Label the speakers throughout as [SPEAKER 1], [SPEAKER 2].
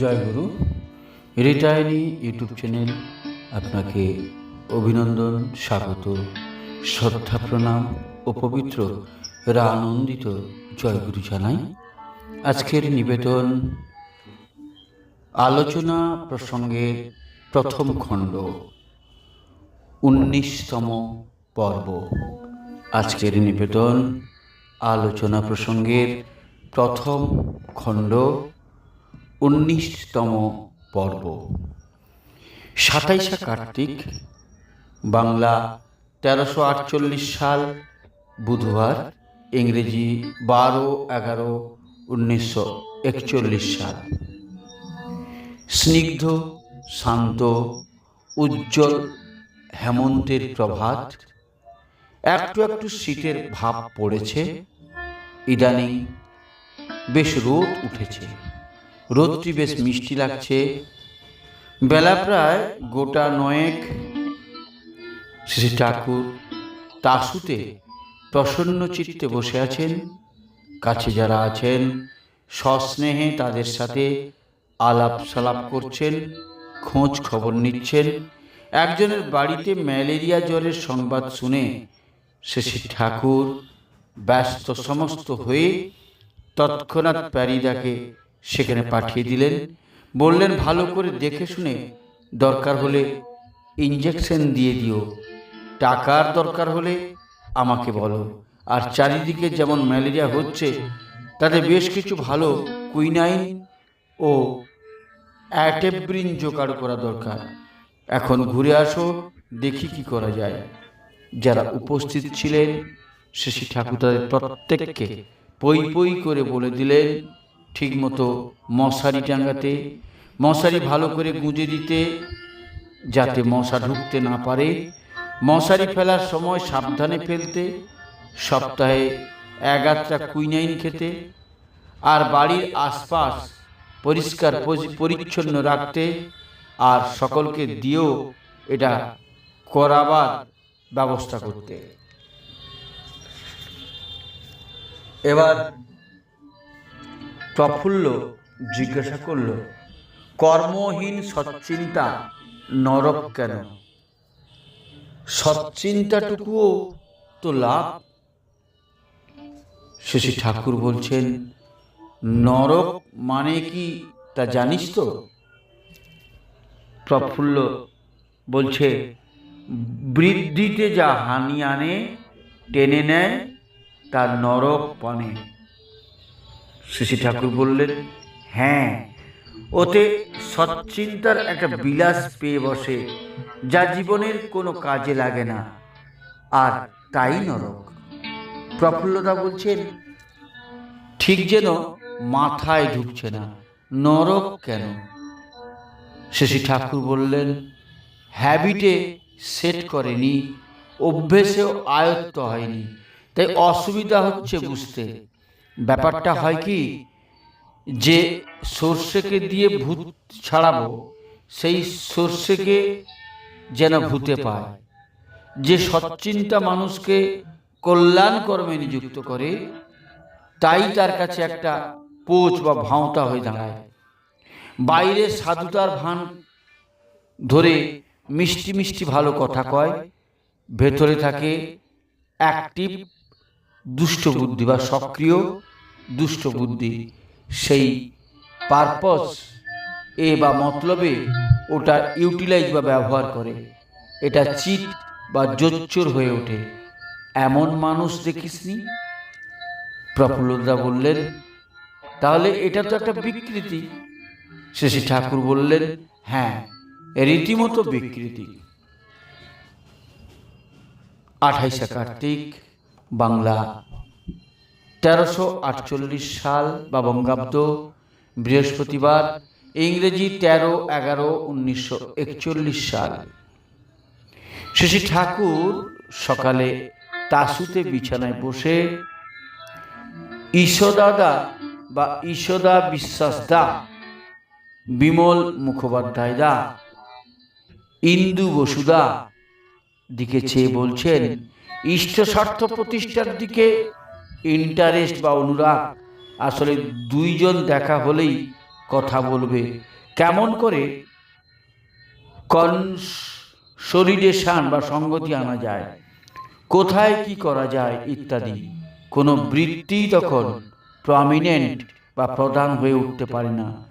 [SPEAKER 1] জয় গুরু retiree YouTube channel আপনাকে অভিনন্দন, স্বাগত, শ্রদ্ধা, প্রণাম ও পবিত্র এরা আনন্দিত জয়গুরু জানাই। আজকের নিবেদন, আলোচনা প্রসঙ্গের প্রথম খণ্ড, উনিশতম পর্ব। আজকের নিবেদন, আলোচনা প্রসঙ্গের প্রথম খণ্ড উনিশতম পর্ব। সাতাইশা কার্তিক, বাংলা তেরোশো আটচল্লিশ সাল, বুধবার, ইংরেজি বারো এগারো উনিশশো একচল্লিশ সাল। স্নিগ্ধ, শান্ত, উজ্জ্বল হেমন্তের প্রভাত, একটু একটু শীতের ভাব পড়েছে, ইদানিং বেশ রোদ উঠেছে। রোদটি বেশ মিষ্টি লাগছে। বেলা প্রায় গোটা নয়েক। শ্রী ঠাকুর তাসুতে প্রসন্ন চিত্তে বসে আছেন। কাছে যারা আছেন, সস্নেহে তাদের সাথে আলাপ সালাপ করছেন, খোঁজ খবর নিচ্ছেন। একজনের বাড়িতে ম্যালেরিয়া জ্বরের সংবাদ শুনে শ্রী ঠাকুর ব্যস্ত সমস্ত হয়ে তৎক্ষণাৎ প্যারিদাকে সেখানে পাঠিয়ে দিলেন। বললেন ভালো করে দেখে শুনে দরকার হলে ইঞ্জেকশন দিয়ে দিও। টাকার দরকার হলে আমাকে বলো। আর চারিদিকে যেমন ম্যালেরিয়া হচ্ছে তাতে বেশ কিছু ভালো কুইনাইন ও অ্যাটেব্রিন জোগাড় করা দরকার। এখন ঘুরে আসো দেখি কি করা যায়। যারা উপস্থিত ছিলেন শ্রী ঠাকুর তাদের প্রত্যেককে পই পই করে বলে দিলেন ঠিকমতো মশারি টাঙ্গাতে মশারি ভালো করে গুঁজে দিতে, যাতে মশা ঢুকতে না পারে। মশারি ফেলার সময় সাবধানে ফেলতে, সপ্তাহে এগারটা কুইনাইন খেতে আর বাড়ির আশপাশ পরিষ্কার পরি- পরিচ্ছন্ন রাখতে আর সকলকে দিয়েও এটা করাবার ব্যবস্থা করতে। এবার প্রফুল্ল জিজ্ঞাসা করল, কর্মহীন সচ্চিন্তা নরক কেন? সচ্চিন্তাটুকুও তো লাভ। শশী ঠাকুর বলছেন, নরক মানে কি তা জানিস তো? প্রফুল্ল বলছে, বৃদ্ধিতে যা হানি আনে, টেনে নেয় তার নরক পানে শশী ঠাকুর বললেন হ্যাঁ ওতে সচ্চিন্তার একটা বিলাস পেয়ে বসে, যা জীবনের কোনো কাজে লাগে না। আর তাই নরক। প্রফুল্লদা বলছেন, ঠিক যেন মাথায় ঢুকছে না, নরক কেন? শশী ঠাকুর বললেন, হ্যাবিটে সেট করেনি, অভ্যেসেও আয়ত্ত হয়নি, তাই অসুবিধা হচ্ছে বুঝতে। ব্যাপারটা হয় কি? যে সর্ষেকে দিয়ে ভূত ছাড়াবো, সেই সর্ষেকে যেন ভূতে পায়। যে সচ্চিন্তা মানুষকে কল্যাণ কর্মে নিযুক্ত করে, তাই তার কাছে একটা পোচ বা ভাঁওতা হয়ে দাঁড়ায়। বাইরে সাধুতার ভান ধরে মিষ্টি মিষ্টি ভালো কথা কয়, ভেতরে থাকে অ্যাক্টিভ, দুষ্ট বুদ্ধি বা সক্রিয় দুষ্ট বুদ্ধি, সেই পারপস এ বা মতলবে ওটা ইউটিলাইজ বা ব্যবহার করে। এটা চিট বা জোচ্চোর হয়ে ওঠে। এমন মানুষ দেখিসনি? প্রফুল্লদা বললেন, তাহলে এটা তো একটা বিকৃতি। শেষে ঠাকুর বললেন হ্যাঁ রীতিমতো বিকৃতি। আঠাইশে কার্তিক, বাংলা তেরোশো আটচল্লিশ সাল বা বঙ্গাব্দ, বৃহস্পতিবার, ইংরেজি তেরো এগারো উনিশশো একচল্লিশ সাল। শশী ঠাকুর সকালে তাসুতে বিছানায় বসে ঈশদাদা বা ঈশদা বিশ্বাস দা বিমল মুখোপাধ্যায় দা ইন্দু বসুদা দিকে চেয়ে বলছেন, ইষ্ট স্বার্থ প্রতিষ্ঠার দিকে ইন্টারেস্ট বা অনুরাগ, আসলে দুইজন দেখা হলেই কথা বলবে। কেমন করে? কনসলিডেশন বা সঙ্গতি আনা যায়। কোথায় কি করা যায় ইত্যাদি। কোনো বৃত্তি তখন প্রমিনেন্ট বা প্রধান হয়ে উঠতে পারে না।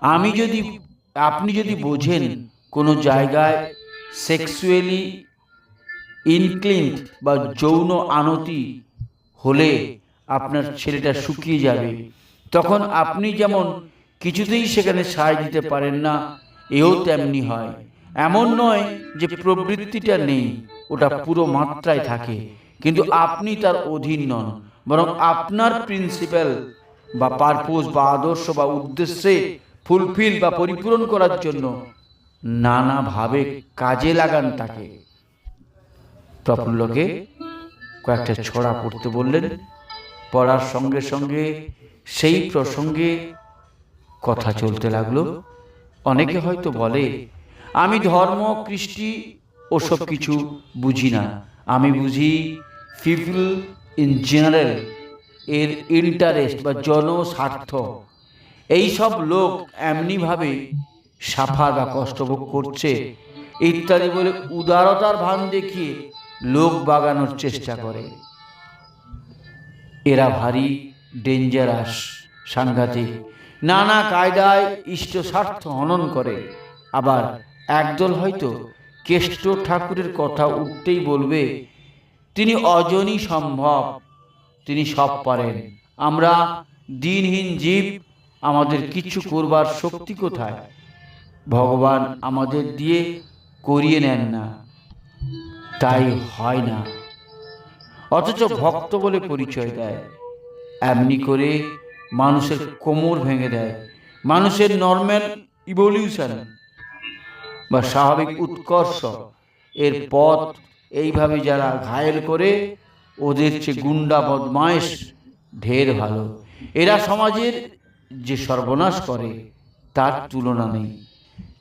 [SPEAKER 1] আমি যদি, আপনি যদি বোঝেন কোনো জায়গায় সেক্সুয়ালি ইনক্লিন্ট বা যৌন আনতি হলে আপনার ছেলেটা শুকিয়ে যাবে। তখন আপনি যেমন কিছুতেই সেখানে সায় দিতে পারেন না এও তেমনি হয়। এমন নয় যে প্রবৃত্তিটা নেই ওটা পুরো মাত্রায় থাকে। কিন্তু আপনি তার অধীন নন বরং আপনার প্রিন্সিপাল বা পারপোজ বা আদর্শ বা উদ্দেশ্যে ফুলফিল বা পরিপূরণ করার জন্য নানাভাবে কাজে লাগান তাকে। প্রফুল্লকে কয়েকটা ছড়া পড়তে বললেন পড়ার সঙ্গে সঙ্গে সেই প্রসঙ্গে কথা চলতে লাগল। অনেকে হয়তো বলে আমি ধর্ম কৃষ্টি ওসব কিছু বুঝি না। আমি বুঝি পিপল ইন জেনারেল এর ইন্টারেস্ট বা জনস্বার্থ। এই সব লোক এমনিভাবে সাফার বা কষ্টভোগ করছে। ইত্যাদি বলে উদারতার ভান দেখিয়ে লোক বাগানোর চেষ্টা করে। এরা ভারী ডেঞ্জারাস সাংঘাতিক। নানা কায়দায় ইষ্ট স্বার্থ হনন করে। আবার একদল হয়তো কেষ্ট ঠাকুরের কথা উঠতেই বলবে, তিনি অজনী সম্ভব, তিনি সব পারেন। আমরা দিনহীন জীব, আমাদের কিছু করবার শক্তি কোথায়? ভগবান আমাদের দিয়ে করিয়ে নেন না। তাই হয় না। অথচ ভক্ত বলে পরিচয় দেয়। এমনি করে মানুষের কোমর ভেঙে দেয়। মানুষের নর্মাল ইভলিউশন বা স্বাভাবিক উৎকর্ষ। এর পথ এইভাবে যারা ঘায়েল করে, ওদের চেয়ে গুন্ডা, বদমায়েশ ঢের ভালো। এরা সমাজের যে সর্বনাশ করে, তার তুলনা নেই।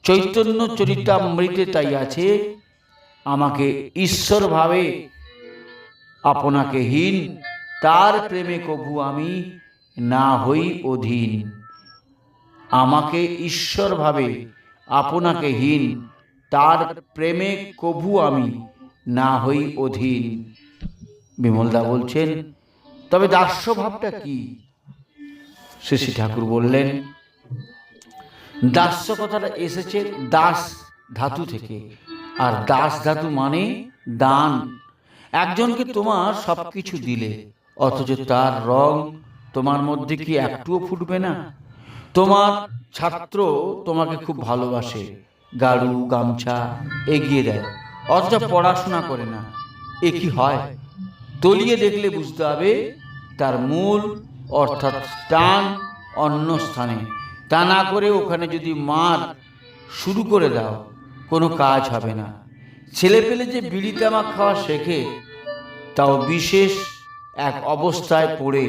[SPEAKER 1] চৈতন্য চরিতামৃতে তাই আছে আমাকে ঈশ্বর ভাবে আপনাকে হীন, তার প্রেমে কভু আমি না হই অধীন। আমাকে ঈশ্বর ভাবে আপনাকে হীন, তার প্রেমে কভু আমি না হই অধীন। বিমলদা বলছেন, তবে দাস্য ভাবটা কি? শ্রী ঠাকুর বললেন দাস্য কথাটা এসেছে দাস ধাতু থেকে। আর দাস ধাতু মানে দান। একজনকে তোমার সব কিছু দিলে, অথচ তার রং তোমার মধ্যে কি একটুও ফুটবে না? তোমার ছাত্র তোমাকে খুব ভালোবাসে, গাড়ু, গামছা এগিয়ে দেয়, অথচ পড়াশোনা করে না। এ কি হয়? তলিয়ে দেখলে বুঝতে হবে তার মূল, অর্থাৎ টান অন্য স্থানে। তা না করে ওখানে যদি মার শুরু করে দাও কোনো কাজ হবে না। ছেলে পেলে যে বিড়ি তামাক খাওয়া শেখে, তাও বিশেষ এক অবস্থায় পড়ে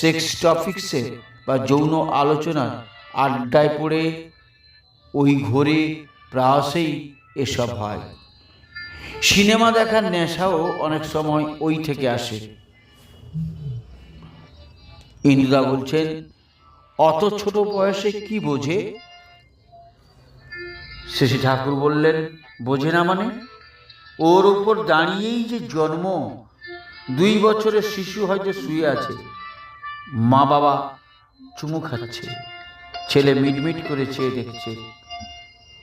[SPEAKER 1] সেক্স টপিক্সে বা যৌন আলোচনা আড্ডায় পড়ে, ওই ঘরে প্রায়শই এসব হয়। সিনেমা দেখার নেশাও অনেক সময় ওই থেকে আসে। ইন্দ্রা বলছেন, অত ছোট বয়সে কি বোঝে? শেষী ঠাকুর বললেন, বোঝে না মানে? ওর উপর দাঁড়িয়েই যে জন্ম, দুই বছরের শিশু হয়তো শুয়ে আছে। মা বাবা চুমু খাচ্ছে, ছেলে মিটমিট করে চেয়ে দেখছে।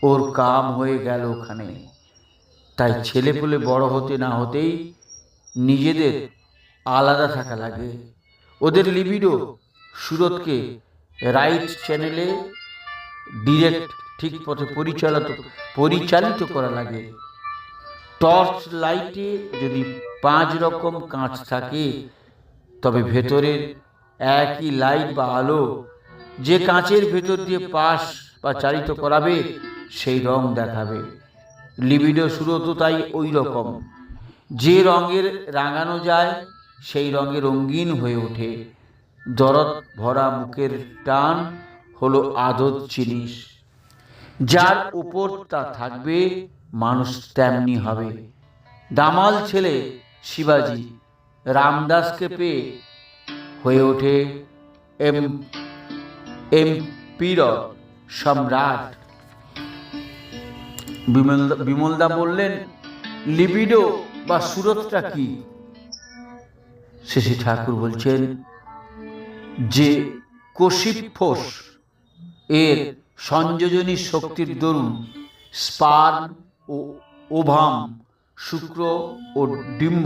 [SPEAKER 1] ওর কাম হয়ে গেল ওখানে। তাই ছেলে পেলে বড় হতে না হতেই নিজেদের আলাদা থাকা লাগে। ওদের লিবিডো সুরতকে রাইট চ্যানেলে ডিরেক্ট ঠিক পথে পরিচালিত পরিচালিত করা লাগে। টর্চ লাইটে যদি পাঁচ রকম কাঁচ থাকে তবে ভেতরের একই লাইট বা আলো। যে কাঁচের ভেতর দিয়ে পাশ বা চালিত করাবে সেই রং দেখাবে। লিবিডো সুরত তাই ওই রকম যে রঙের রাঙানো যায় সেই রঙে রঙিন হয়ে ওঠে। দরদ ভরা মুখের টান হলো আদত জিনিস। যার উপর তা থাকবে, মানুষ তেমনি হবে। দামাল ছেলে শিবাজি রামদাসকে পেয়ে হয়ে ওঠে এম এমপি এম্পিরর সম্রাট। বিমলদা বললেন লিবিডো বা সুরতটা কি? শেষী ঠাকুর বলছেন, যে কোষিফোস এর সংযোজনী শক্তির দরুন স্পার্ম ও ওভাম, শুক্র ও ডিম্ব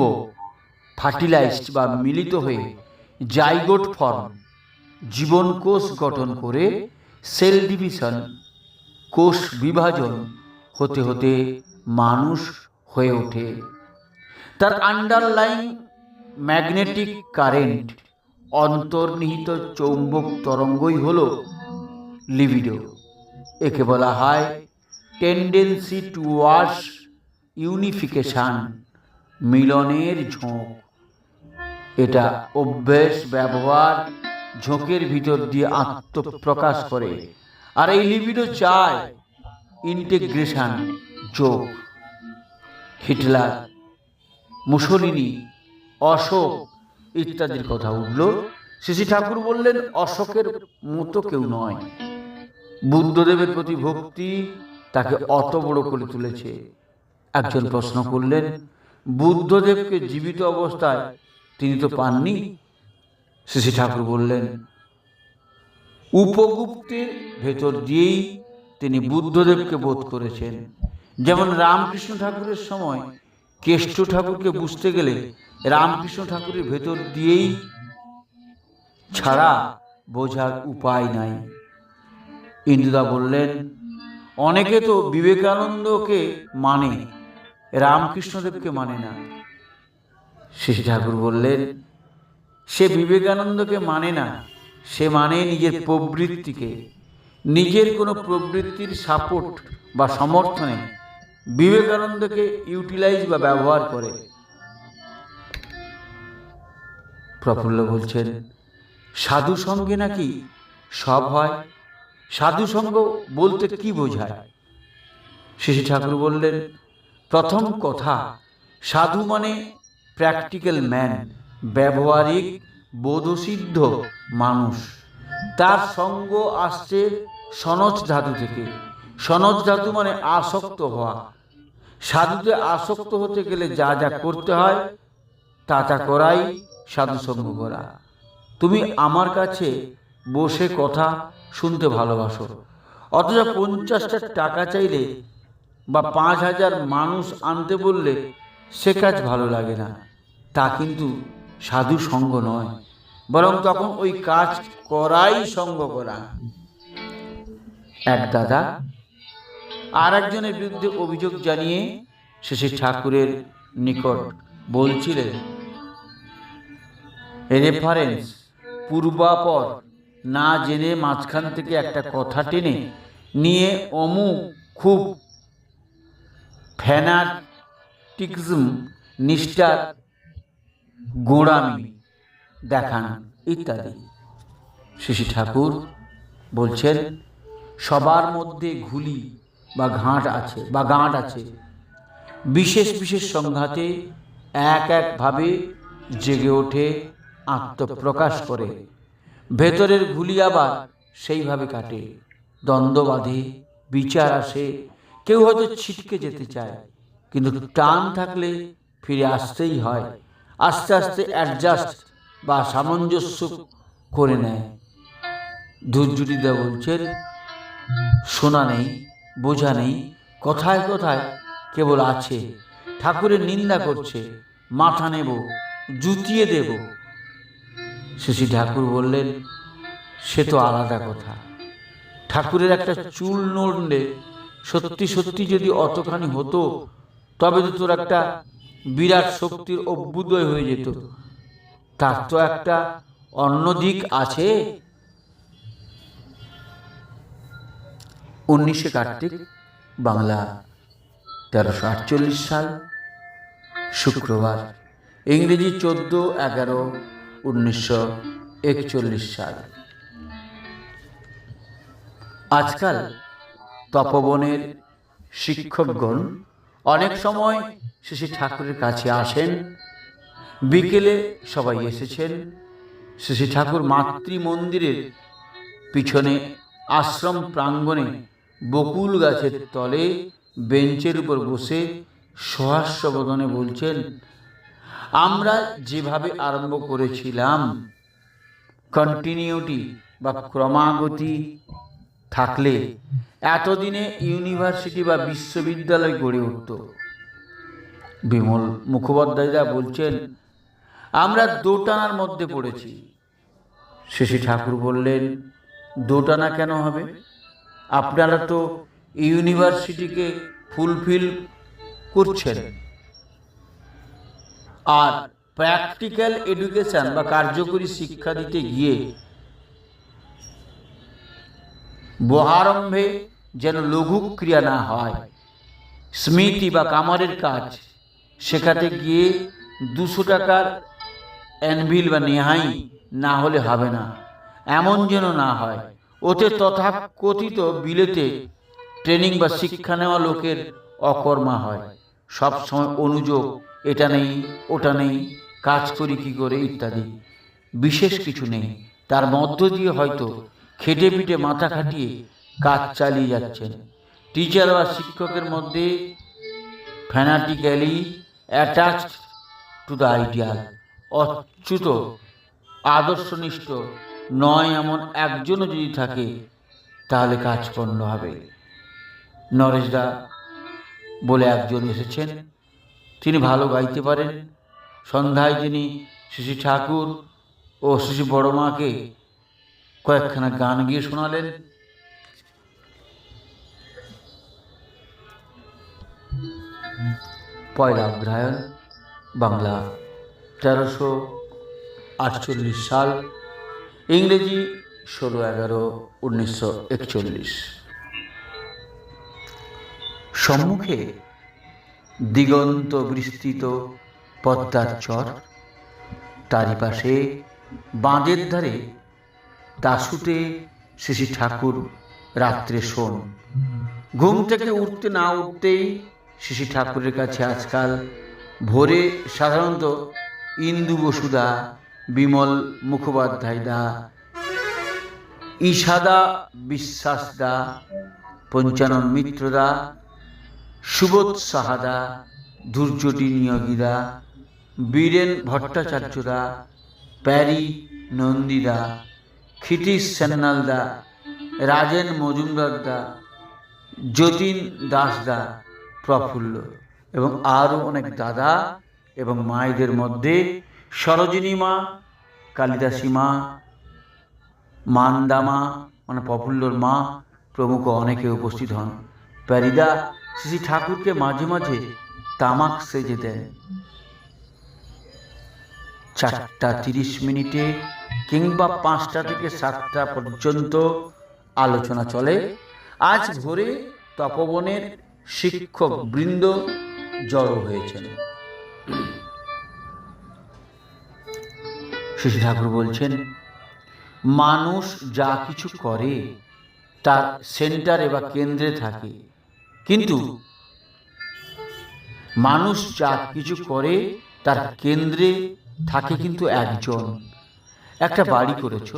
[SPEAKER 1] ফার্টিলাইজড বা মিলিত হয়ে জাইগোট ফর্ম, জীবন কোষ গঠন করে সেল ডিভিশন, কোষ বিভাজন হতে হতে মানুষ হয়ে ওঠে। তার আন্ডারলাইন ম্যাগনেটিক কারেন্ট অন্তর্নিহিত চৌম্বক তরঙ্গই হল লিবিডো। একে বলা হয় টেন্ডেন্সি টুয়ার্ডস ইউনিফিকেশান মিলনের ঝোঁক। এটা অভ্যেস, ব্যবহার, ঝোঁকের ভিতর দিয়ে আত্মপ্রকাশ করে। আর এই লিবিডো চায় ইন্টিগ্রেশন যোগ। হিটলার, মুসলিনী, অশোক ইত্যাদির কথা উঠল। শ্রী ঠাকুর বললেন, অশোকের মতো কেউ নয়। বুদ্ধদেবের প্রতি ভক্তি তাকে অত বড় করে তুলেছে। একজন প্রশ্ন করলেন, বুদ্ধদেবকে জীবিত অবস্থায় তিনি তো পাননি? শ্রী ঠাকুর বললেন, উপগুপ্তের ভেতর দিয়েই তিনি বুদ্ধদেবকে বোধ করেছেন। যেমন রামকৃষ্ণ ঠাকুরের সময় কেষ্ট ঠাকুরকে বুঝতে গেলে রামকৃষ্ণ ঠাকুরের ভেতর দিয়েই ছাড়া বোঝার উপায় নাই। ইন্দুদা বললেন, অনেকে তো বিবেকানন্দকে মানে রামকৃষ্ণদেবকে মানে না। শ্রী ঠাকুর বললেন, সে বিবেকানন্দকে মানে না, সে মানে নিজের প্রবৃত্তিকে। নিজের কোনো প্রবৃত্তির সাপোর্ট বা সমর্থনে বিবেকানন্দকে ইউটিলাইজ বা ব্যবহার করে। প্রফুল্ল বলছেন সাধু সঙ্গে নাকি সব হয়? সাধু সঙ্গ বলতে কি বোঝায়? শিশু ঠাকুর বললেন, প্রথম কথা, সাধু মানে প্র্যাকটিক্যাল ম্যান ব্যবহারিক, বোধসিদ্ধ মানুষ। তার সঙ্গ আসছে সনজ ধাতু থেকে। সনজ ধাতু মানে আসক্ত হওয়া। সাধুতে আসক্ত হতে গেলে যা যা করতে হয়, তা তা করাই সাধুসঙ্গ করা। তুমি আমার কাছে বসে কথা শুনতে ভালোবাসো। অথচ পঞ্চাশটা টাকা চাইলে বা পাঁচ হাজার মানুষ আনতে বললে সে কাজ ভালো লাগে না। তা কিন্তু সাধু সঙ্গ নয়, বরং তখন ওই কাজ করাই সঙ্গ করা। এক দাদা আর একজনের বিরুদ্ধে অভিযোগ জানিয়ে শেষে ঠাকুরের নিকট বলছিলেন, রেফারেন্স পূর্বাপর না জেনে মাঝখান থেকে একটা কথা টেনে নিয়ে অমু খুব ফ্যানাটিক্সম নিষ্ঠার গোড়ামি দেখান ইত্যাদি। শিশি ঠাকুর বলছেন, সবার মধ্যে ঘুলি বা ঘাট আছে, বা গাঁট আছে। বিশেষ বিশেষ সংঘাতে এক একভাবে জেগে ওঠে, আত্মপ্রকাশ করে। ভেতরের ঘুলি আবার সেইভাবে কাটে। দ্বন্দ্ব বাঁধে, বিচার আসে, কেউ হয়তো ছিটকে যেতে চায়, কিন্তু টান থাকলে ফিরে আসতেই হয়। আস্তে আস্তে অ্যাডজাস্ট বা সামঞ্জস্য করে নেয়। ধূর্যুটিদা বলছেন শোনা নেই, বোঝা নেই, কথায় কথায় কেবল আছে। ঠাকুরের নিন্দা করছে, মাথা নেব, জুতিয়ে দেব। শশী ঠাকুর বললেন, সে তো আলাদা কথা। ঠাকুরের একটা চুল নড়লে সত্যি সত্যি যদি অতখানি হতো, তবে তো তোর একটা বিরাট শক্তির অভ্যুদয় হয়ে যেত। তার তো একটা অন্য দিক আছে। উনিশে কার্তিক, বাংলা তেরোশো আটচল্লিশ সাল, শুক্রবার, ইংরেজি চোদ্দ এগারো উনিশশো একচল্লিশ সাল। আজকাল তপবনের শিক্ষকগণ অনেক সময় শ্রী ঠাকুরের কাছে আসেন। বিকেলে সবাই এসেছেন। শ্রী ঠাকুর মাতৃ মন্দিরের পিছনে আশ্রম প্রাঙ্গণে বকুল গাছের তলে বেঞ্চের উপর বসে সহাস্য বদনে বলছেন আমরা যেভাবে আরম্ভ করেছিলাম কন্টিনিউটি বা ক্রমাগতি থাকলে এতদিনে ইউনিভার্সিটি বা বিশ্ববিদ্যালয় গড়ে উঠত। বিমল মুখোপাধ্যায়রা বলছেন, আমরা দোটানার মধ্যে পড়েছি। শেষে ঠাকুর বললেন, দোটানা কেন হবে? আপনারা তো ইউনিভার্সিটিকে ফুলফিল করছেন। আর প্র্যাকটিক্যাল এডুকেশন বা কার্যকরী শিক্ষা দিতে গিয়ে বহারম্ভে যেন লঘু ক্রিয়া না হয়, স্মৃতি বা কামারের কাজ শেখাতে গিয়ে দুশো টাকার অ্যানভিল বা নেহাই না হলে হবে না, এমন যেন না হয়। ওতে তথাকথিত বিলেতে ট্রেনিং বা শিক্ষা নেওয়া লোকের অকর্মা হয় সব সময় অনুযোগ এটা নেই, ওটা নেই, কাজ করি কি করে ইত্যাদি। বিশেষ কিছু নেই। তার মধ্য দিয়ে হয়তো খেটে পিটে মাথা খাটিয়ে কাজ চালিয়ে যাচ্ছেন। টিচার বা শিক্ষকের মধ্যে fanatically attached to the ideal Achyuta, আদর্শনিষ্ঠ নয় এমন একজনও যদি থাকে, তাহলে কাজ পণ্য হবে নরেশদা বলে একজন এসেছেন। তিনি ভালো গাইতে পারেন। সন্ধ্যায় তিনি শ্রী ঠাকুর ও শ্রী বড় মাকে কয়েকখানা গান গিয়ে শোনালেন। পয়লা অগ্রহায়ণ বাংলা তেরোশো আটচল্লিশ সাল, ইংরেজি ষোলো এগারো উনিশশো একচল্লিশ। সম্মুখে দিগন্ত বিস্তৃত পদ্মার চর তারই পাশে বাঁধের ধারে তাসুতে শ্রী ঠাকুর রাত্রে শোন। ঘুম থেকে উঠতে না উঠতেই শ্রী ঠাকুরের কাছে আজকাল ভোরে সাধারণত ইন্দু বসুদা, বিমল মুখোপাধ্যায় দা, ঈশাদা বিশ্বাস দা, পঞ্চানন মিত্রদা সুবোধ সাহাদা দুর্যটি নিয়োগীরা, বীরেন ভট্টাচার্যরা, প্যারি নন্দীদা, ক্ষিতীশ সেন্নালদা, রাজেন মজুমদারদা, যতীন দাসদা প্রফুল্ল এবং আরও অনেক দাদা এবং মায়েদের মধ্যে সরোজিনী মা, কালিদাসী মা, মান্দামা মানে প্রফুল্লর মা প্রমুখ অনেকে উপস্থিত হন। প্যারিদা শ্রী ঠাকুরকে মাঝে মাঝে তামাক সেজে দেন চারটা তিরিশ মিনিটে কিংবা পাঁচটা থেকে সাতটা পর্যন্ত আলোচনা চলে। আজ ভোরে তপবনের শিক্ষক বৃন্দ জড়ো হয়েছেন। শিশু ঠাকুর বলছেন, মানুষ যা কিছু করে, তার সেন্টারে বা কেন্দ্রে থাকে। কিন্তু মানুষ যা কিছু করে, তার কেন্দ্রে থাকে কিন্তু একজন। একটা বাড়ি করেছ।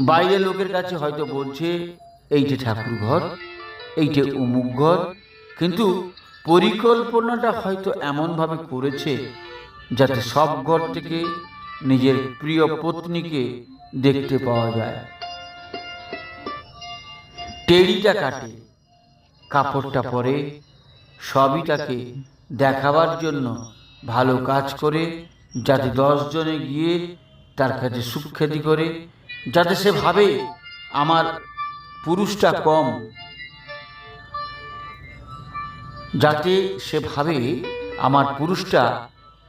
[SPEAKER 1] বাইরের লোকের কাছে হয়তো বলছে এইটা ঠাকুর ঘর এইটা অমুক ঘর। কিন্তু পরিকল্পনাটা হয়তো এমনভাবে করেছে যাতে সব ঘর থেকে নিজের প্রিয় পত্নীকে দেখতে পাওয়া যায়। টেরিটা কাটে। কাপড়টা পরে সবই তাকে দেখাবার জন্য ভালো কাজ করে, যাতে দশজনে গিয়ে তার কাছে সুখ্যাতি করে, যাতে সে ভাবে আমার পুরুষটা কম। যাতে সে ভাবে আমার পুরুষটা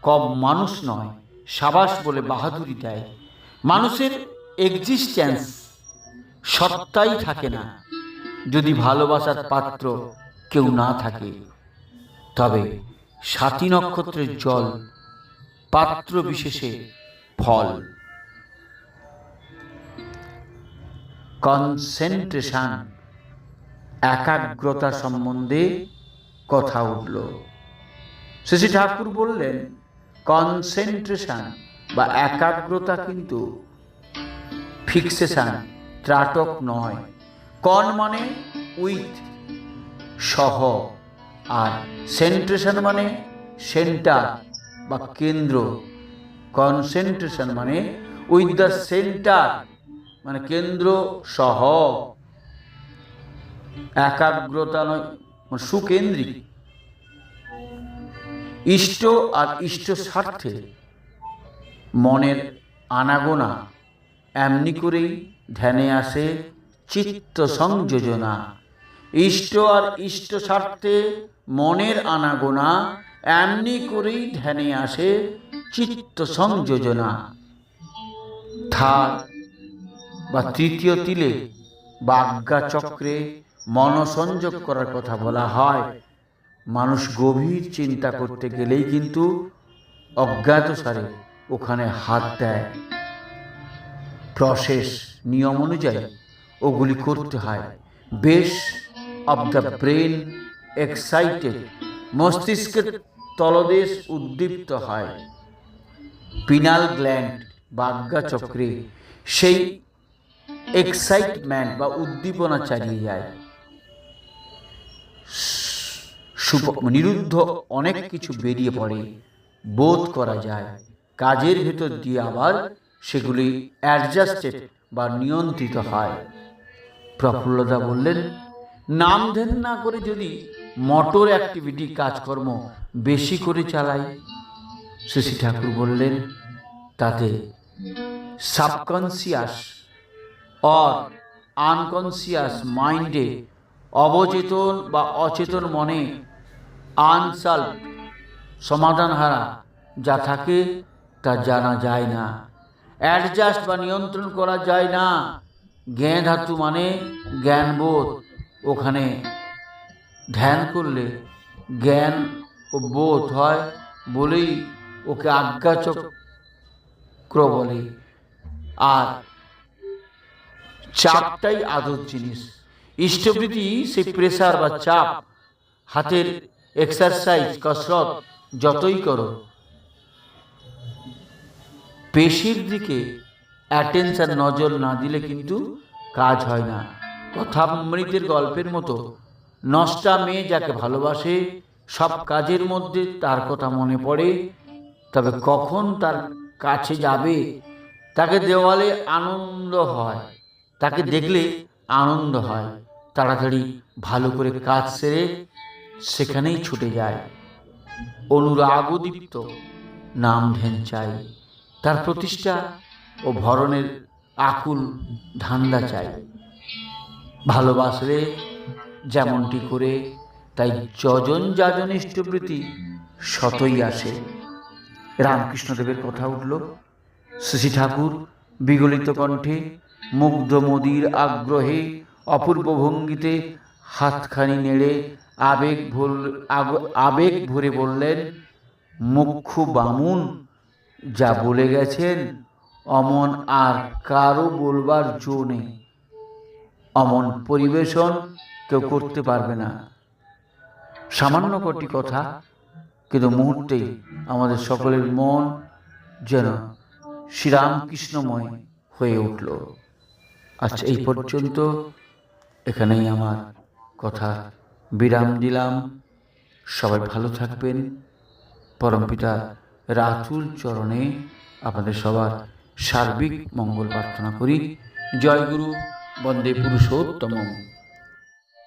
[SPEAKER 1] কম মানুষ নয়, সাবাস বলে বাহাদুরি দেয়। মানুষের এক্সিস্টেন্স সত্তাই থাকে না। যদি ভালোবাসার পাত্র কেউ না থাকে, তবে সাতী নক্ষত্রের জল পাত্র বিশেষে ফল। কনসেন্ট্রেশন, একাগ্রতা সম্বন্ধে কথা উঠল। শ্রী ঠাকুর বললেন, কনসেন্ট্রেশন বা একাগ্রতা কিন্তু ফিক্সেশন, ত্রাটক নয়। কন মানে উইথ, সহ, আর সেন্ট্রেশন মানে সেন্টার বা কেন্দ্র। কনসেন্ট্রেশন মানে উইথ দ্য সেন্টার মানে কেন্দ্র সহ। একাগ্রতা নয় মানে সুকেন্দ্রিক। ইষ্ট আর ইষ্ট স্বার্থে মনের আনাগোনা, এমনি করেই ধ্যানে আসে চিত্ত সংযোজনা ইষ্ট আর ইষ্ট স্বার্থে মনের আনাগোনা এমনি করেই ধ্যানে আসে চিত্ত সংযোজনা থার বা তৃতীয় তিলে বা আজ্ঞা চক্রে মনসংযোগ করার কথা বলা হয়। মানুষ গভীর চিন্তা করতে গেলেই কিন্তু অজ্ঞাত সারে ওখানে হাত দেয়। প্রসেস নিয়ম অনুযায়ী ওগুলি করতে হয়। বেশ অব দ্য ব্রেন এক্সাইটেড মস্তিষ্কের তলদেশ উদ্দীপ্ত হয়। পিনাল গ্ল্যান্ড বা চক্রে সেই এক্সাইটমেন্ট বা উদ্দীপনা চালিয়ে যায়। নিরুদ্ধ অনেক কিছু বেরিয়ে পড়ে, বোধ করা যায়। কাজের ভেতর দিয়ে আবার সেগুলি অ্যাডজাস্টেড বা নিয়ন্ত্রিত হয়। প্রফুল্লদা বললেন, নাম ধ্যান না করে যদি মোটর অ্যাক্টিভিটি কাজকর্ম বেশি করে চালাই? শশী ঠাকুর বললেন, তাতে সাবকনসিয়াস অর আনকনসিয়াস মাইন্ডে অবচেতন বা অচেতন মনে আনসাল্ভ সমাধান হারা যা থাকে তা জানা যায় না অ্যাডজাস্ট বা নিয়ন্ত্রণ করা যায় না। জ্ঞান ধাতু মানে জ্ঞানবোধ। ওখানে ধ্যান করলে জ্ঞান ও বোধ হয় বলেই ওকে আজ্ঞাচক্র বলে। আর চাপটাই আদর জিনিস। ইষ্টবৃত্তি সেই প্রেসার বা চাপ, হাতের এক্সারসাইজ কসরত, যতই করো, পেশির দিকে অ্যাটেনশন নজর না দিলে কিন্তু কাজ হয় না। কথামৃতের গল্পের মতো। নষ্টা মেয়ে যাকে ভালোবাসে, সব কাজের মধ্যে তার কথা মনে পড়ে। তবে কখন তার কাছে যাবে, তাকে দেওয়ালে আনন্দ হয়। তাকে দেখলে আনন্দ হয়। তাড়াতাড়ি ভালো করে কাজ সেরে সেখানেই ছুটে যায়। অনুরাগদীপ্ত নাম ধ্যান চাই। তার প্রতিষ্ঠা ও ভরণের আকুল ধান্দা চাই। ভালোবাসলে যেমনটি করে, তাই যজন যাজন ইষ্টবৃত্তি শতই আসে। রামকৃষ্ণদেবের কথা উঠল। শশী ঠাকুর বিগলিত কণ্ঠে, মুগ্ধ মদির আগ্রহে, অপূর্ব ভঙ্গিতে হাতখানি নেড়ে আবেগ ভুল আবেগ ভরে বললেন, মুখ্য বামুন যা বলে গেছেন অমন আর কারও বলবার জো নেই। অমন পরিবেশন কেউ করতে পারবে না। সামান্য কটি কথা, কিন্তু মুহূর্তেই আমাদের সকলের মন যেন শ্রীরামকৃষ্ণময় হয়ে উঠল। আচ্ছা এই পর্যন্ত এখানেই আমার কথা বিরাম দিলাম। সবাই ভালো থাকবেন। পরমপিতা রাতুল চরণে আপনাদের সবার সার্বিক মঙ্গল প্রার্থনা করি। জয় গুরু বন্দে পুরুষোত্তম